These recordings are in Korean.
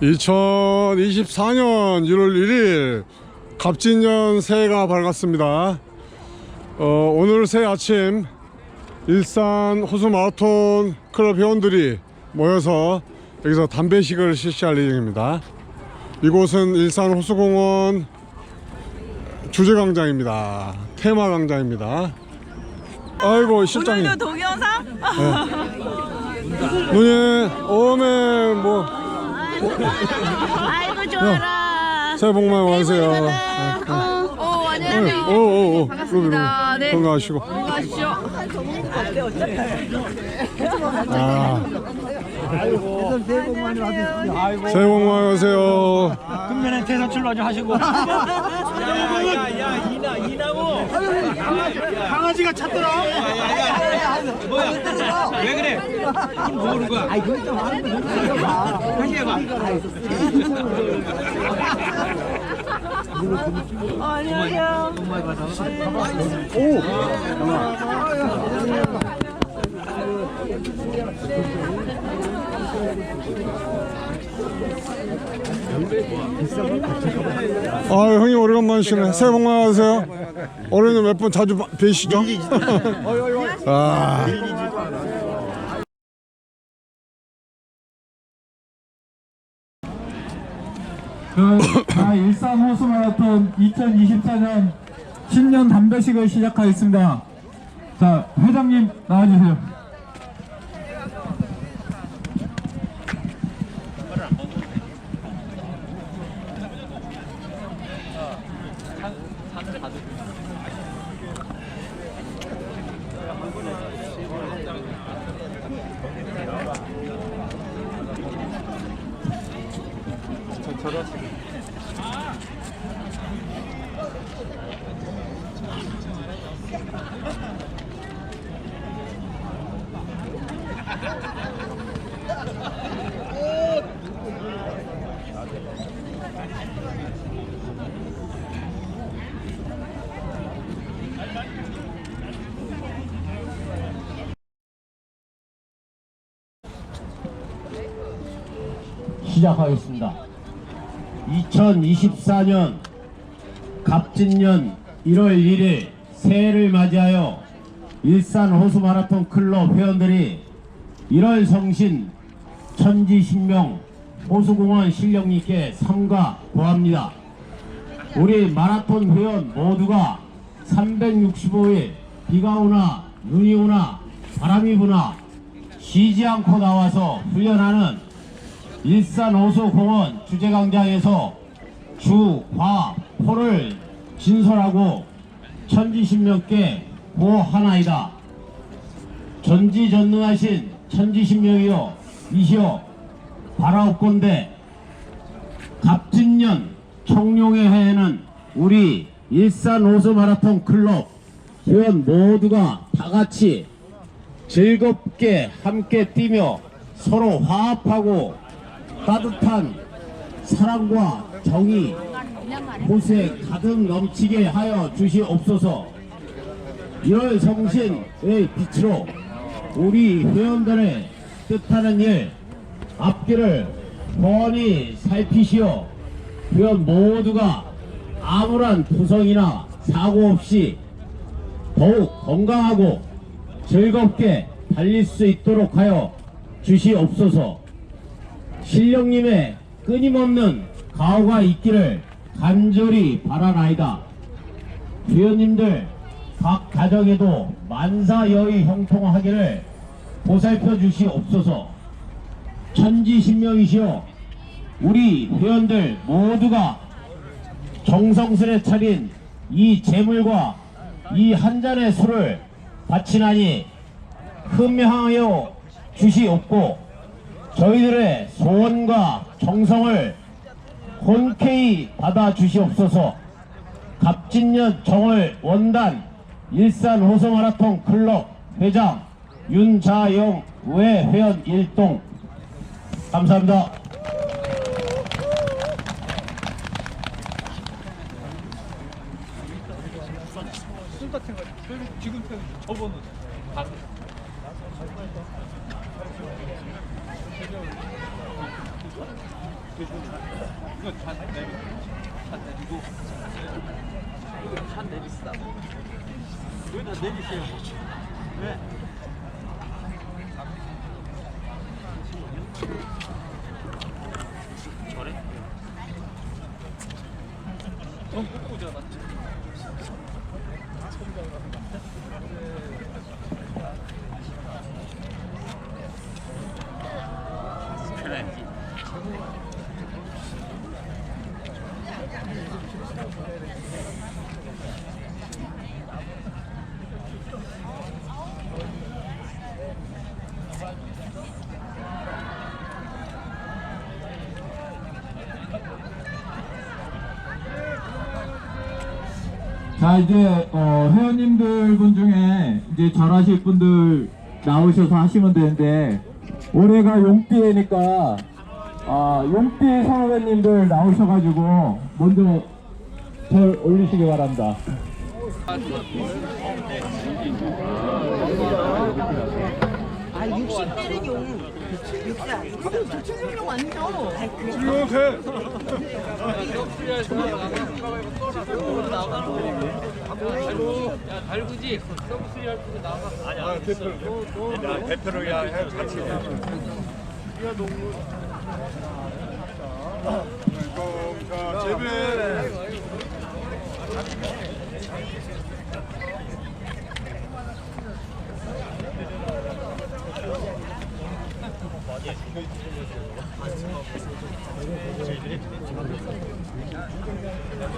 2024년 1월 1일 갑진년 새해가 밝았습니다. 어, 오늘 새 아침 일산 호수 마라톤 클럽 회원들이 모여서 여기서 담배식을 실시할 예정입니다. 이곳은 일산 호수공원 주제광장입니다. 테마광장입니다. 아이고 실장님 오늘도 동영상? 누님 오메 뭐 아이고 좋아라. 새해 복 많이 받으세요. 어, 오, 안녕하세요. 오, 오, 오. 반갑습니다. 네. 건강하시고. 가시죠. 아, 새해 복 많이 받으십시오. 아이고. 새해 복 많이 받으세요. 금년에 대선 출마 좀 하시고. 야야야 이나 이나고. 강아지가 찾더라. 왜 그래? 모르는 거야. 아이 그좀 하는 거 다시 해봐. 안녕하세요. 아, 형님 오래간만이시네. 새해 복 많이 받으세요. 올해는 몇 번 자주 봐- 뵈시죠? 아, 그, 자, 일산 호수 마라톤 2024년 신년 담배식을 시작하겠습니다. 자, 회장님 나와주세요. 시작하겠습니다. 2024년 갑진년 1월 1일 새해를 맞이하여 일산 호수 마라톤 클럽 회원들이 1월 성신 천지신명 호수공원 실령님께 삼가 고합니다. 우리 마라톤 회원 모두가 365일 비가 오나 눈이 오나 바람이 부나 쉬지 않고 나와서 훈련하는 일산 호수공원 주제광장에서 주, 과, 포를 진설하고 천지신명께 고 하나이다. 전지전능하신 천지신명이여 이시여 바라옵건대 갑진년 청룡의 해에는 우리 일산 호수 마라톤 클럽 회원 모두가 다 같이 즐겁게 함께 뛰며 서로 화합하고 따뜻한 사랑과 정이 호수에 가득 넘치게 하여 주시옵소서. 1월 성신의 빛으로 우리 회원들의 뜻하는 일 앞길을 번히 살피시어 회원 모두가 아무런 부성이나 사고 없이 더욱 건강하고 즐겁게 달릴 수 있도록 하여 주시옵소서 신령님의 끊임없는 가호가 있기를 간절히 바라나이다. 주연님들 각 가정에도 만사여의 형통하기를 보살펴 주시옵소서. 천지신명이시여 우리 회원들 모두가 정성스레 차린 이 재물과 이 한 잔의 술을 바치나니 흠명하여 주시옵고 저희들의 소원과 정성을 혼쾌히 받아 주시옵소서. 갑진년 정월 원단 일산 호수마라톤 클럽 회장 윤자영 외 회원 일동. 감사합니다. 지금 저번은 이거 잔 내리, 잔 내리고. 이거 잔 내리시다. 여기다 내리세요. 왜? 자 이제 어, 회원님들 분 중에 이제 잘하실 분들 나오셔서 하시면 되는데 올해가 용띠니까 아 용띠 선후배님들 나오셔가지고 먼저 절 올리시기 바랍니다. 아 60대는 용 60대 충격 완전. 이렇게 자, 재배.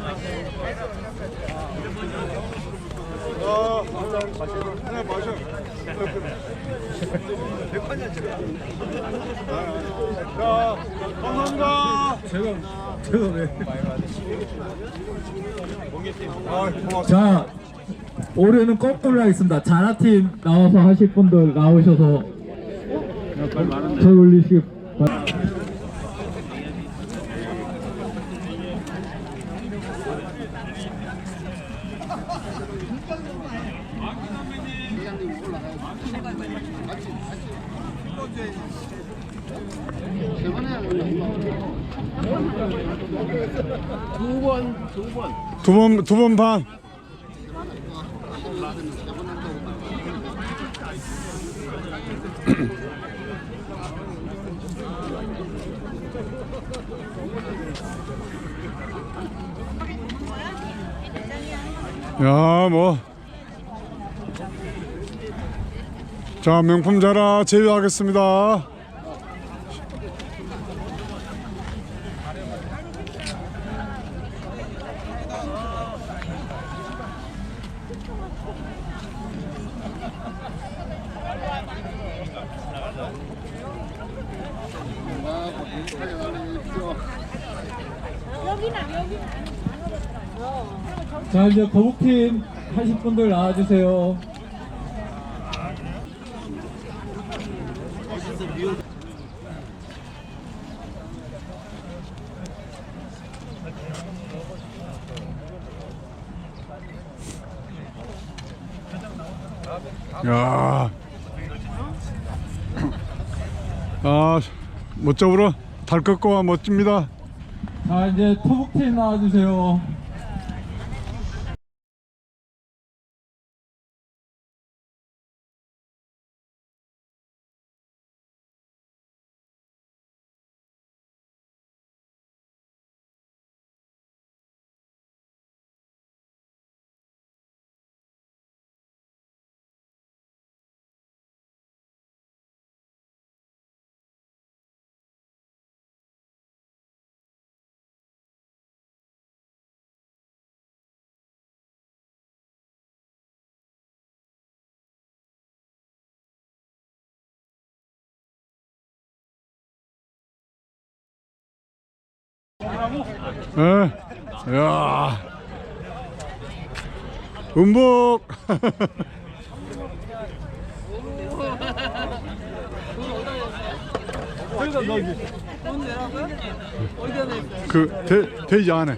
아, 마셔. 자, 감사합니다. 제가 제가 왜? 자 올해는 거꾸로 하겠습니다. 자라팀 나와서 하실 분들 나오셔서 절 올리시기 바랍니다. 두 번, 두 번 반. 야, 뭐. 자, 명품 자라 제외하겠습니다. 자 이제 거북팀 하실 분들 나와주세요. 야. 아, 멋져보러 달 꺾고 멋집니다. 자 이제 토북팀 나와주세요. 예. 야. 음복. 그 돼, 돼지 안에.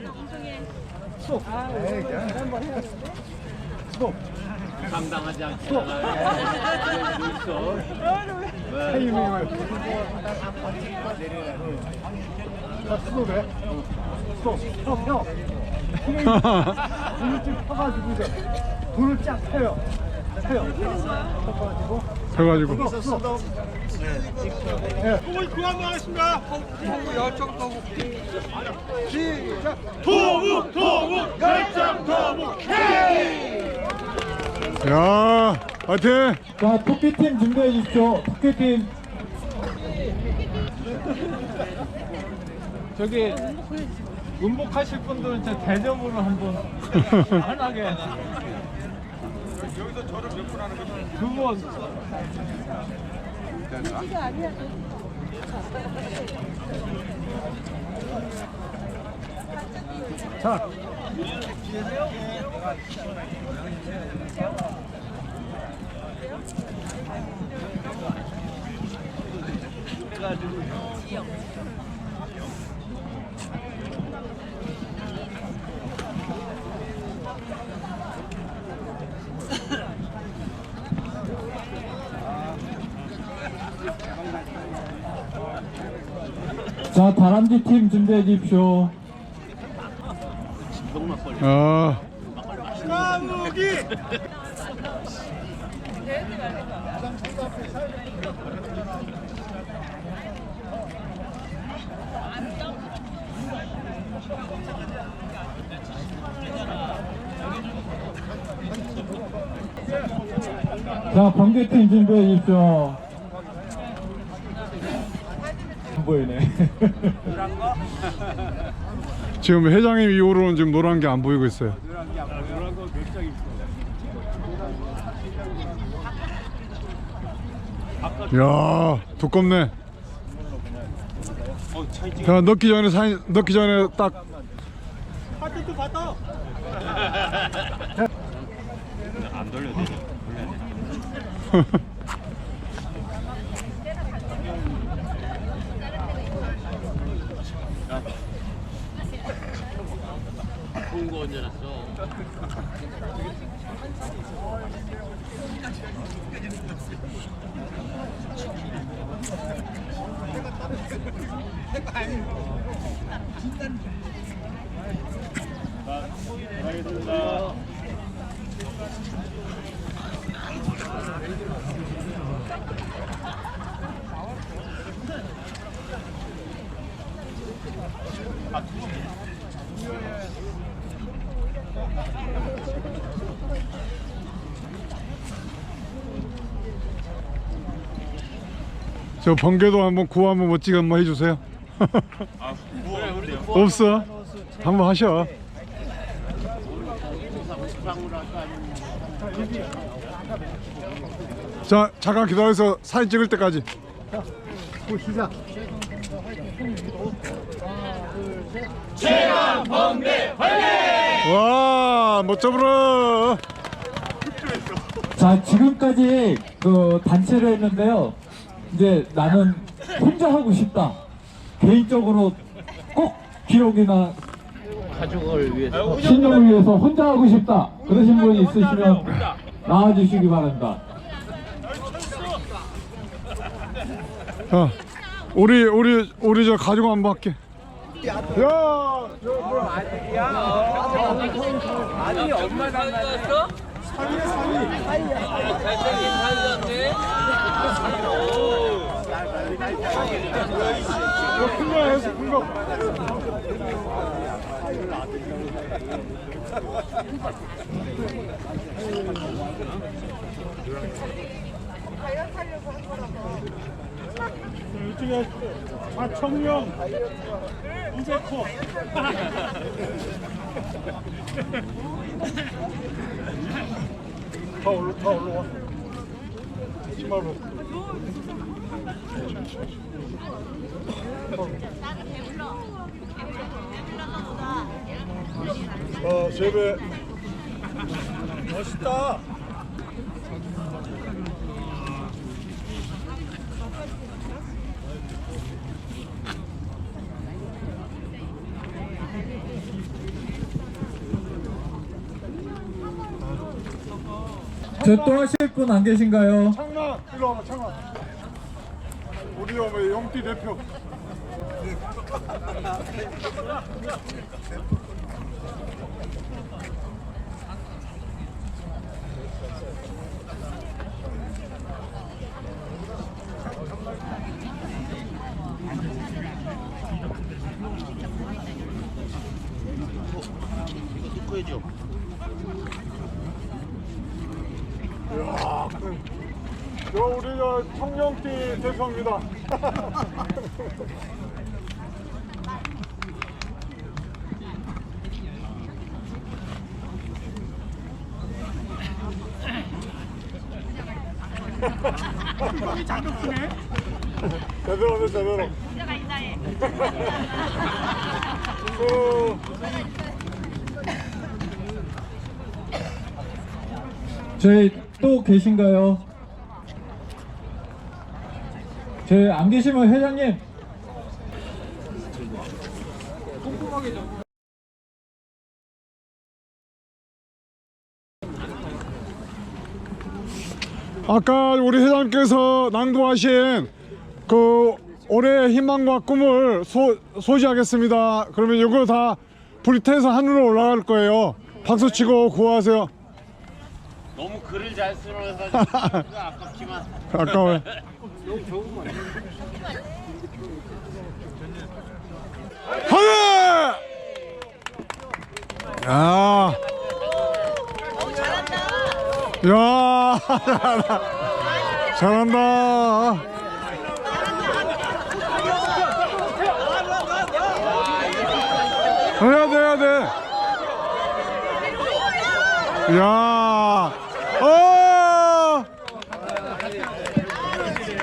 감당하지 않겠다. 자, 스톱해. 스톱. 펴, 펴. 힘을 불을 쭉 펴가지고 이제 불을 쫙 펴요. 펴요. 펴가지고. 그래가지고 스톱, 스톱. 야 화이팅 자, 토끼팀 준비해 주십시오. 토끼팀. 저기 운복하실 분들은 저 대점으로 한번 편하게. 여기서 저를 몇분 하는 거죠? 두 번. 자. 자, 다람쥐 팀 준비해 주십시오. 아 자, 번개팀 준비해 주십시오. 안 보이네. 지금 회장님 이후로는 지금 노란 게 안 보이고 있어요. 야 두껍네. 자 넣기 전에 사인 넣기 전에 딱. 안 돌려도 되 죠. 홍고 언제 났어? 저 번개도 한번 구호 한번 멋지게 한번 해주세요 없어? 한번 하셔 자 잠깐 기다려서 사진 찍을 때까지 고 시작. 와 멋져 불어 자, 지금까지 그 단체를 했는데요. 이제 나는 혼자 하고 싶다. 개인적으로 꼭 기록이나 가족을 위해서. 신념을 위해서 혼자 하고 싶다. 그러신 분이 있으시면 나와주시기 바랍니다. 자 우리 우리 우리 저 가지고 한번 할게 야 아니 엄마 닮았어? 잘생긴 사이였네. 이쪽에 하청룡 이제코 다 올라 다 올라와 신발로. 어 세배. 멋있다. 저 또 하실 분 안 계신가요? 와봐 창남 우리 어머 영띠 대표 저 우리 저 청룡띠 대표입니다. 제대로 돼 제대로. 어, 저희 또 계신가요? 저희 안 계시면 회장님 아까 우리 회장께서 낭독하신 그 올해의 희망과 꿈을 소, 소지하겠습니다. 그러면 이거 다 불태서 하늘로 올라갈 거예요. 박수 치고 구호하세요. 너무 글을 잘 쓰러서 아깝지만 아까워요. 하늘! 야. 야. 잘한다. 해야 돼, 해야 돼. 야, 어!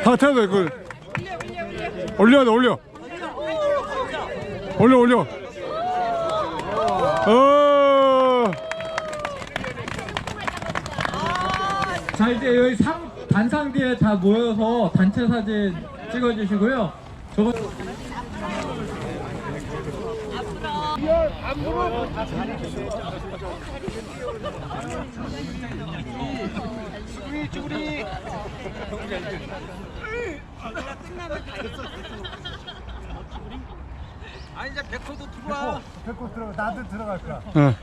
다 태야 돼, 그. 올려야 돼, 올려. 올려, 올려. 어! 자 이제 여기 상 단상 뒤에 다 모여서 단체 사진 찍어주시고요. 저거 배꼽 들어가. 나도 들어갈 거야. 예.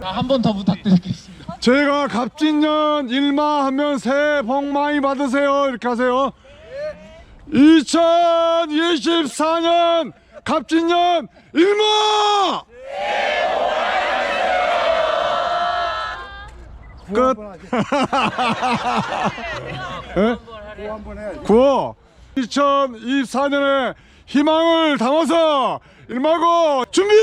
한번 더 부탁드리겠습니다. 저희가 갑진년 일마 하면 새해 복 많이 받으세요 이렇게 하세요 2024년 갑진년 일마 끝. 예? 한번 해야지. 구호. 2024년에 희망을 담아서 일마고 준비!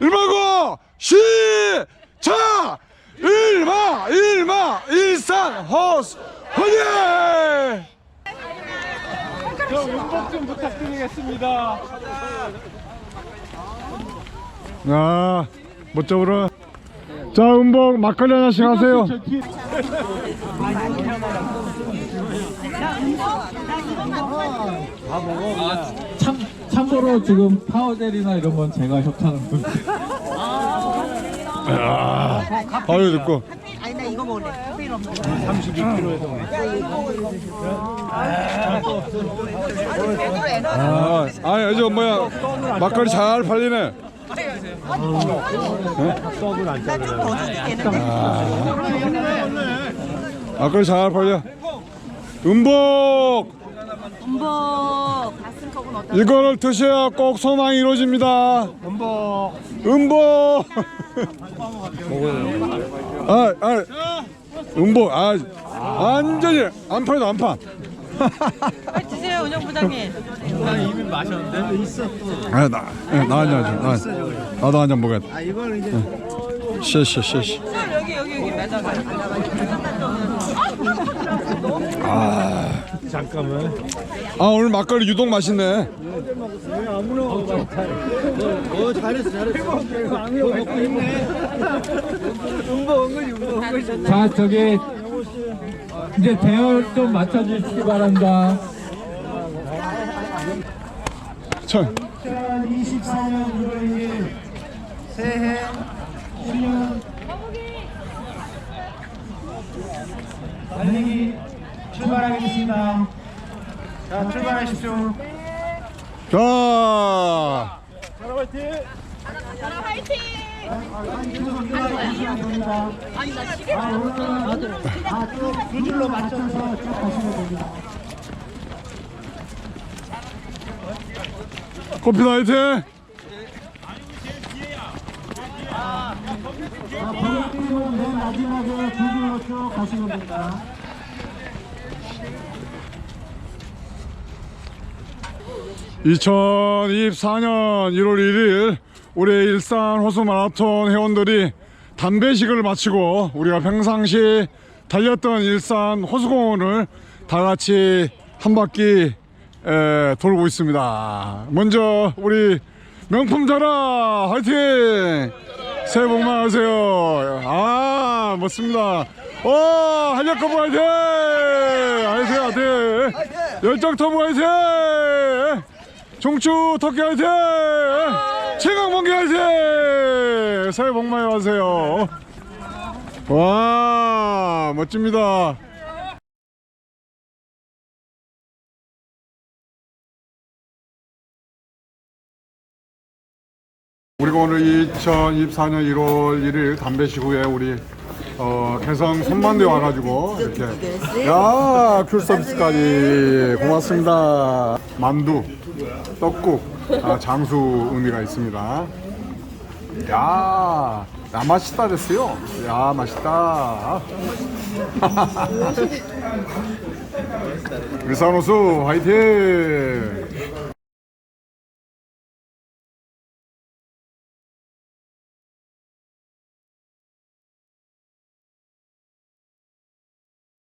일마고 시작! 일마 일마 일산 호스 허니 저 음복 좀 부탁드리겠습니다. 아 멋져보라 자 음복 막걸리 하나씩 하세요 참 참고로 지금 파워젤이나 이런 건 제가 협찬한 분. 아유 듣고 아니 나 이거 먹을래. 커피는 없는 거. 아 아니 저 뭐야 막걸리 잘 팔리네 막걸리 잘 팔려 음복 음복. 이거를 드셔야 꼭 소망이 이루어집니다. 음복. 음복. 아, 아, 음복. 아, 완전히 안 팔도 안 파. 빨리 드세요 은영 부장님. 아, 나, 예, 나 한잔 줘. 나, 나도 한잔 먹어야 돼. 아, 이거는 이제. 씨, 씨, 씨, 씨. 여기 여기 여기 매장. 아, 오늘 막걸리 유독 맛있네. 자 저기 이제 대열 좀 맞춰주시기 바랍니다. 천. 2024년 1월 1일 새해 신년 달리기 출발하겠습니다. 자, 출발하십시오. 자, 커피 나이트. 자, 번역팀은 맨 마지막에 두 줄로 쭉 가시면 됩니다. (2024년 1월 1일) 올해 일산 호수 마라톤 회원들이 담배식을 마치고 우리가 평상시 달렸던 일산 호수공원을 다 같이 한 바퀴 에, 돌고 있습니다. 먼저 우리 명품 자라 화이팅! 새해 복 많이 하세요. 아 멋습니다. 오 한약 커브 화이팅! 화이팅 화이팅! 열정 터보 화이팅! 종추 터키 화이팅 최강mon기 화이팅 새해 복 많이 받으세요. 와 멋집니다. 우리가 오늘 2024년 1월 1일 담배식 후에 우리 어, 개성 손만대 와가지고 이렇게. 야 큐 서비스까지. 고맙습니다. 만두 떡국. 아, 장수 의미가 있습니다. 야, 야 맛있다 됐어요? 야 맛있다. 일산호수 화이팅